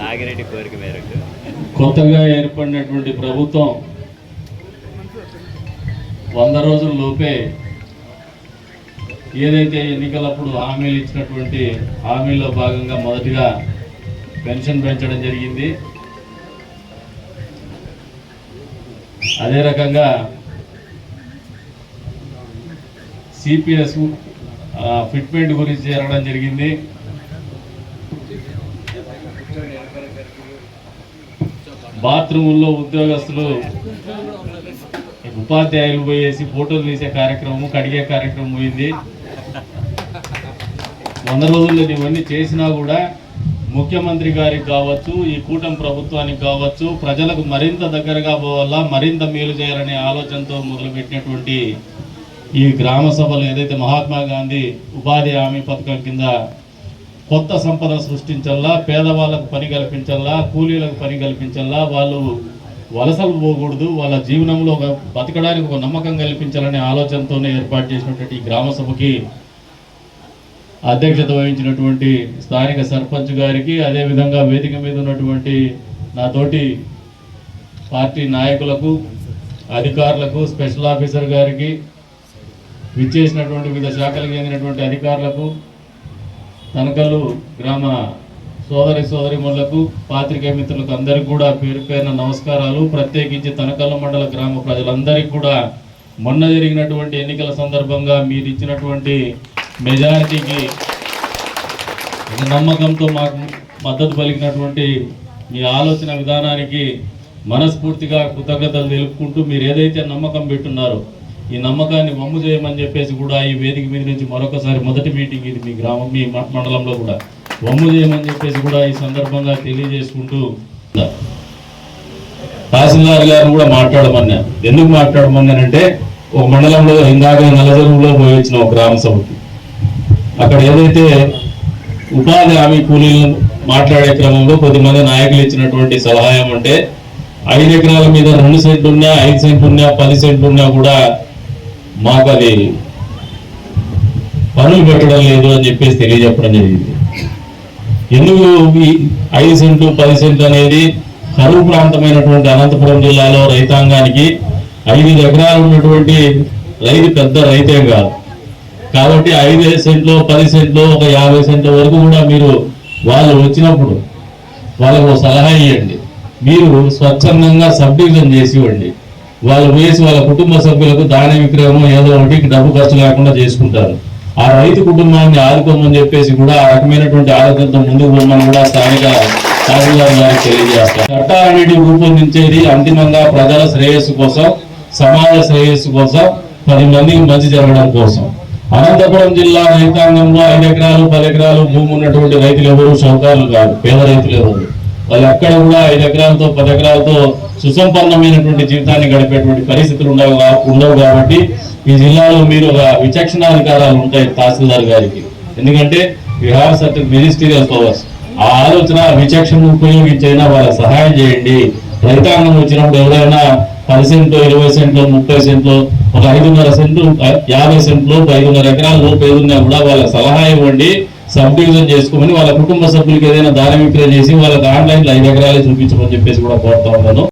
నాగిరెడ్డి కోరిక మేరకు. కొత్తగా ఏర్పడినటువంటి ప్రభుత్వం వంద రోజుల లోపే ఏదైతే ఎన్నికలప్పుడు హామీలు ఇచ్చినటువంటి హామీలో భాగంగా మొదటిగా పెన్షన్ పెంచడం జరిగింది. అదే రకంగా సిపిఎస్ ఫిట్మెంట్ గురించి జరగడం జరిగింది. బాత్రూముల్లో ఉద్యోగస్తులు ఉపాధ్యాయులు పోయేసి ఫోటోలు తీసే కార్యక్రమం కడిగే కార్యక్రమం పోయింది. వంద రోజుల్లో ఇవన్నీ చేసినా కూడా ముఖ్యమంత్రి గారికి కావచ్చు ఈ కూటమి ప్రభుత్వానికి కావచ్చు ప్రజలకు మరింత దగ్గరగా పోవాలా మరింత మేలు చేయాలనే ఆలోచనతో మొదలుపెట్టినటువంటి ఈ గ్రామ సభలు ఏదైతే మహాత్మా గాంధీ ఉపాధి హామీ పథకం కింద కొత్త సంపద సృష్టించాలా పేదవాళ్ళకు పని కల్పించాలా కూలీలకు పని కల్పించాలా వాళ్ళు వలసలు పోకూడదు వాళ్ళ జీవనంలో ఒక బతకడానికి ఒక నమ్మకం కల్పించాలనే ఆలోచనతోనే ఏర్పాటు చేసినటువంటి ఈ గ్రామ సభకి అధ్యక్షత వహించినటువంటి స్థానిక సర్పంచ్ గారికి అదేవిధంగా వేదిక మీద ఉన్నటువంటి నాతోటి పార్టీ నాయకులకు అధికారులకు స్పెషల్ ఆఫీసర్ గారికి విచ్చేసినటువంటి వివిధ శాఖలకు చెందినటువంటి అధికారులకు తనకల్లు గ్రామ సోదరి సోదరిమణులకు పాత్రికేయ మిత్రులకు అందరికీ కూడా పేరు పేరున నమస్కారాలు. ప్రత్యేకించి తనకల్లు మండల గ్రామ ప్రజలందరికీ కూడా మొన్న జరిగినటువంటి ఎన్నికల సందర్భంగా మీరు ఇచ్చినటువంటి మెజారిటీకి నమ్మకంతో మాకు మద్దతు పలికినటువంటి మీ ఆలోచన విధానానికి మనస్ఫూర్తిగా కృతజ్ఞతలు తెలుపుకుంటూ మీరు ఏదైతే నమ్మకం పెట్టున్నారో ఈ నమ్మకాన్ని వమ్ము చేయమని చెప్పేసి కూడా ఈ వేదిక మీద నుంచి మరొకసారి మొదటి మీటింగ్ ఇది మీ గ్రామం మీ మ- మండలంలో కూడా. వమ్ము చేయమని చెప్పేసి కూడా ఈ సందర్భంగా తెలియజేసుకుంటూ తహసీల్దార్ గారు కూడా మాట్లాడమన్నా. ఎందుకు మాట్లాడమన్నానంటే ఒక మండలంలో ఇందాక నల్లజరువులో పోయించిన ఒక గ్రామ సభకి. అక్కడ ఏదైతే ఉపాధి హామీ కూలీలను మాట్లాడే క్రమంలో కొద్దిమంది నాయకులు ఇచ్చినటువంటి సలహా ఏమంటే ఐదు ఎకరాల మీద రెండు సెంట్లు ఉన్నా ఐదు సెంట్లు ఉన్నా పది సెంట్లు ఉన్నా కూడా మాకు అది పనులు పెట్టడం లేదు అని చెప్పేసి తెలియజెప్పడం జరిగింది. ఎందుకు ఈ ఐదు సెంట్లు పది సెంట్లు అనేది కరువు ప్రాంతమైనటువంటి అనంతపురం జిల్లాలో రైతాంగానికి ఐదు ఎకరాలు ఉన్నటువంటి రైతు పెద్ద రైతే కాదు. కాబట్టి ఐదు సెంట్లు పది సెంట్లు ఒక యాభై సెంట్ల వరకు కూడా మీరు వాళ్ళు వచ్చినప్పుడు వాళ్ళకు సలహా ఇవ్వండి. మీరు స్వచ్ఛందంగా సబ్ డివిజన్ చేసి ఇవ్వండి. వాళ్ళు వేసి వాళ్ళ కుటుంబ సభ్యులకు దాని విక్రయము ఏదో ఒకటి డబ్బు ఖర్చు లేకుండా చేసుకుంటారు. ఆ రైతు కుటుంబాన్ని ఆదుకోమని చెప్పేసి కూడా ఆ రకమైనటువంటి ఆలోచనతో ముందుకు పోమని కూడా స్థానిక తహసీల్దార్ గారికి తెలియజేస్తారు. చట్టాలన్నిటి రూపొందించేది అంతిమంగా ప్రజల శ్రేయస్సు కోసం సమాజ శ్రేయస్సు కోసం పది మందికి మంచి జరగడం కోసం. అనంతపురం జిల్లా రైతాంగంలో ఐదు ఎకరాలు పది ఎకరాలు భూమి ఉన్నటువంటి రైతులు ఎవరు? షౌకారులు కాదు. పేద రైతులు ఎవరు? వాళ్ళు ఎక్కడ కూడా ఐదు ఎకరాలతో పది ఎకరాలతో సుసంపన్నమైనటువంటి జీవితాన్ని గడిపేటువంటి పరిస్థితులు ఉండవు ఉండవు కాబట్టి ఈ జిల్లాలో మీరు ఒక విచక్షణాధికారాలు ఉంటాయి తహసీల్దార్ గారికి. ఎందుకంటే you have certain ministerial powers ఆ ఆలోచన విచక్షణ ఉపయోగించైనా వాళ్ళకి సహాయం చేయండి. రైతాంగం వచ్చినప్పుడు ఎవరైనా పది సెంట్లు ఇరవై సెంట్లు ముప్పై సెంట్లు ఒక ఐదున్నర సెంట్లు యాభై సెంట్లు ఐదున్నర ఎకరాల లోపు ఏదున్నా కూడా వాళ్ళకి సలహా ఇవ్వండి. సబ్ డివిజన్ చేసుకోమని వాళ్ళ కుటుంబ సభ్యులకి ఏదైనా దారి విక్రయం చేసి వాళ్ళకి ఆన్లైన్లో ఐదు ఎకరాలే చూపించమని చెప్పేసి కూడా కోరుతా ఉన్నాను.